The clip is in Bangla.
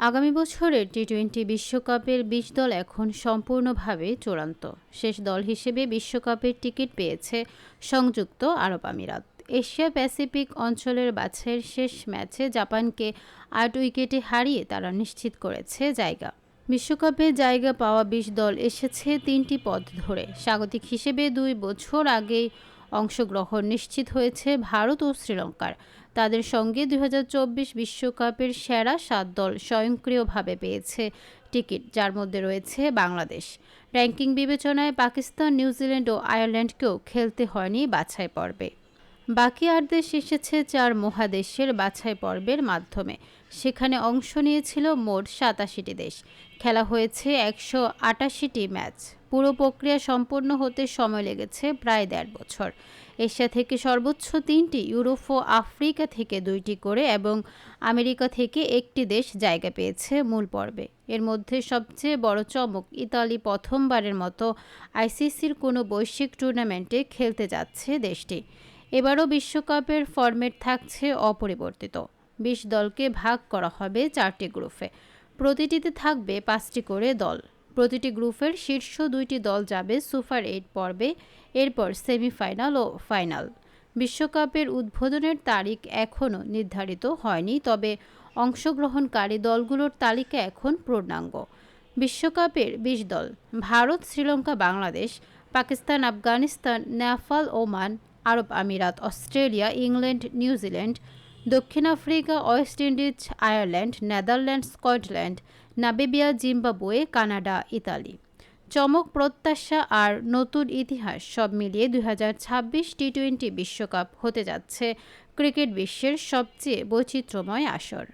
আগামী বছরের টি টোয়েন্টি বিশ্বকাপের বিশ দল এখন সম্পূর্ণভাবে চূড়ান্ত। শেষ দল হিসেবে বিশ্বকাপের টিকিট পেয়েছে সংযুক্ত আরব আমিরাত। এশিয়া প্যাসিফিক অঞ্চলের বাছাইয়ের শেষ ম্যাচে জাপানকে আট উইকেটে হারিয়ে তারা নিশ্চিত করেছে জায়গা। বিশ্বকাপে জায়গা পাওয়া বিশ দল এসেছে তিনটি পথ ধরে। স্বাগতিক হিসেবে দুই বছর আগেই অংশগ্রহণ নিশ্চিত হয়েছে ভারত ও শ্রীলঙ্কার। তাদের সঙ্গে দুই বিশ্বকাপের সেরা সাত দল স্বয়ংক্রিয়ভাবে পেয়েছে টিকিট, যার মধ্যে রয়েছে বাংলাদেশ। র্যাঙ্কিং বিবেচনায় পাকিস্তান, নিউজিল্যান্ড ও আয়ারল্যান্ডকেও খেলতে হয়নি বাছাই পর্বে। বাকি আট দেশ এসেছে চার মহাদেশের বাছাই পর্বের মাধ্যমে। সেখানে অংশ নিয়েছিল মোট সাতাশিটি দেশ। খেলা হয়েছে একশো আটাশিটি ম্যাচ। পুরো প্রক্রিয়া সম্পন্ন হতে সময় লেগেছে প্রায় দেড় বছর। এশিয়া থেকে সর্বোচ্চ তিনটি, ইউরোপ ও আফ্রিকা থেকে দুইটি করে এবং আমেরিকা থেকে একটি দেশ জায়গা পেয়েছে মূল পর্বে। এর মধ্যে সবচেয়ে বড় চমক ইতালি প্রথমবারের মতো আইসিসির কোনো বৈশ্বিক টুর্নামেন্টে খেলতে যাচ্ছে দেশটি। এবারও বিশ্বকাপের ফরম্যাট থাকছে অপরিবর্তিত। বিশ দলকে ভাগ করা হবে চারটি গ্রুপে। প্রতিটিতে থাকবে পাঁচটি করে দল। প্রতিটি গ্রুপের শীর্ষ দুইটি দল যাবে সুপার এইট পর্বে, এরপর সেমিফাইনাল ও ফাইনাল। বিশ্বকাপের উদ্বোধনের তারিখ এখনও নির্ধারিত হয়নি, তবে অংশগ্রহণকারী দলগুলোর তালিকা এখন পূর্ণাঙ্গ। বিশ্বকাপের বিশ দল, ভারত, শ্রীলঙ্কা, বাংলাদেশ, পাকিস্তান, আফগানিস্তান, নেপাল, ওমান, আরব আমিরাত, অস্ট্রেলিয়া, ইংল্যান্ড নিউজিল্যান্ড দক্ষিণ Africa, West Indies, Ireland Netherlands Scotland Namibia Zimbabwe, Canada, Italy. চমক, প্রত্যাশা আর নতুন ইতিহাস সব মিলিয়ে দুই হাজার ছাব্বিশ টি টোয়েন্টি বিশ্বকাপ হতে যাচ্ছে ক্রিকেট বিশ্বের সবচেয়ে বৈচিত্র্যময় আসর।